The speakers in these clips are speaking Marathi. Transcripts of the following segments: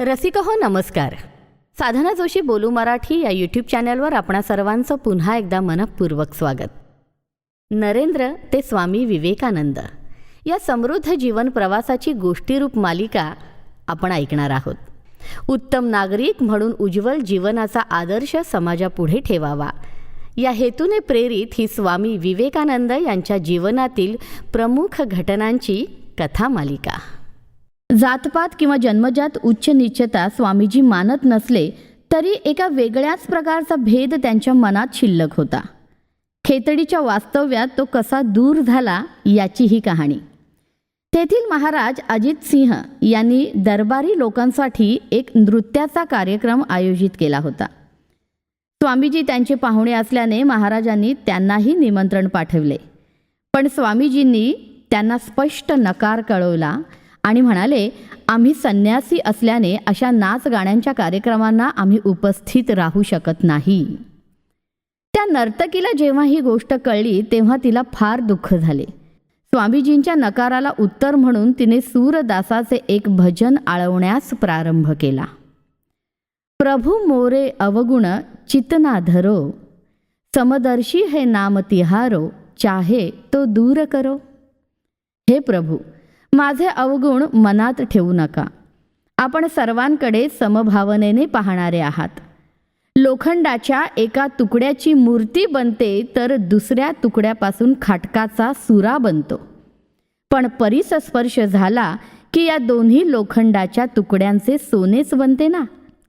रसिक हो नमस्कार. साधना जोशी बोलू मराठी या यूट्यूब चॅनलवर आपणा सर्वांचं पुन्हा एकदा मनपूर्वक स्वागत. नरेंद्र ते स्वामी विवेकानंद. या समृद्ध जीवन प्रवासाची गोष्टीरूप मालिका आपण ऐकणार आहोत. उत्तम नागरिक म्हणून उज्ज्वल जीवनाचा आदर्श समाजापुढे ठेवावा. या हेतूने प्रेरित ही स्वामी विवेकानंद यांच्या जीवनातील प्रमुख घटनांची कथा मालिका. जातपात किंवा जन्मजात उच्च निश्चता स्वामीजी मानत नसले तरी एका वेगळ्याच प्रकारचा भेद त्यांच्या मनात शिल्लक होता. खेतडीच्या वास्तव्यात तो कसा दूर झाला याची ही कहाणी. तेथील महाराज अजित सिंह यांनी दरबारी लोकांसाठी एक नृत्याचा कार्यक्रम आयोजित केला होता. स्वामीजी त्यांचे पाहुणे असल्याने महाराजांनी त्यांनाही निमंत्रण पाठवले. पण स्वामीजींनी त्यांना स्पष्ट नकार कळवला आणि म्हणाले आम्ही संन्यासी असल्याने अशा नाच गाण्यांच्या कार्यक्रमांना आम्ही उपस्थित राहू शकत नाही. त्या नर्तकीला जेव्हा ही गोष्ट कळली तेव्हा तिला फार दुःख झाले. स्वामीजींच्या नकाराला उत्तर म्हणून तिने सूरदासाचे एक भजन आळवण्यास प्रारंभ केला. प्रभू मोरे अवगुण चितना धरो समदर्शी हे नाम तिहारो चाहे तो दूर करो. हे प्रभू माझे अवगुण मनात ठेवू नका. आपण सर्वांकडे समभावनेने पाहणारे आहात. लोखंडाच्या एका तुकड्याची मूर्ती बनते तर दुसऱ्या तुकड्यापासून खाटकाचा सुरा बनतो. पण परिसस्पर्श झाला की या दोन्ही लोखंडाच्या तुकड्यांचे सोनेच बनते ना?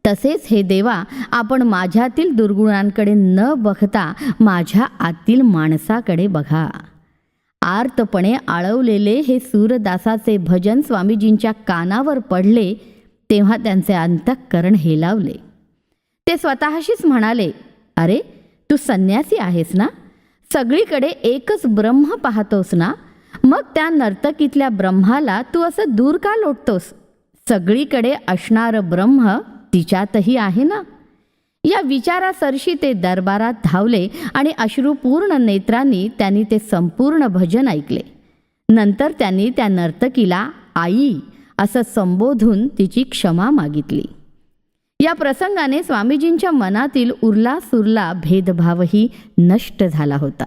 तसेच हे देवा आपण माझ्यातील दुर्गुणांकडे न बघता माझ्या आतील माणसाकडे बघा. आर्तपणे आळवलेले हे सूरदासाचे भजन स्वामीजींच्या कानावर पडले तेव्हा त्यांचे अंतःकरण हेलावले. ते स्वतःशीच म्हणाले अरे तू संन्यासी आहेस ना? सगळीकडे एकच ब्रह्म पाहतोस ना? मग त्या नर्तकीतल्या ब्रह्माला तू असं दूर का लोटतोस? सगळीकडे असणारं ब्रह्म तिच्यातही आहे ना? या विचारासरशी ते दरबारात धावले आणि अश्रुपूर्ण नेत्रांनी त्यांनी ते संपूर्ण भजन ऐकले. नंतर त्यांनी त्या नर्तकीला आई असं संबोधून तिची क्षमा मागितली. या प्रसंगाने स्वामीजींच्या मनातील उरला सुरला भेदभावही नष्ट झाला होता.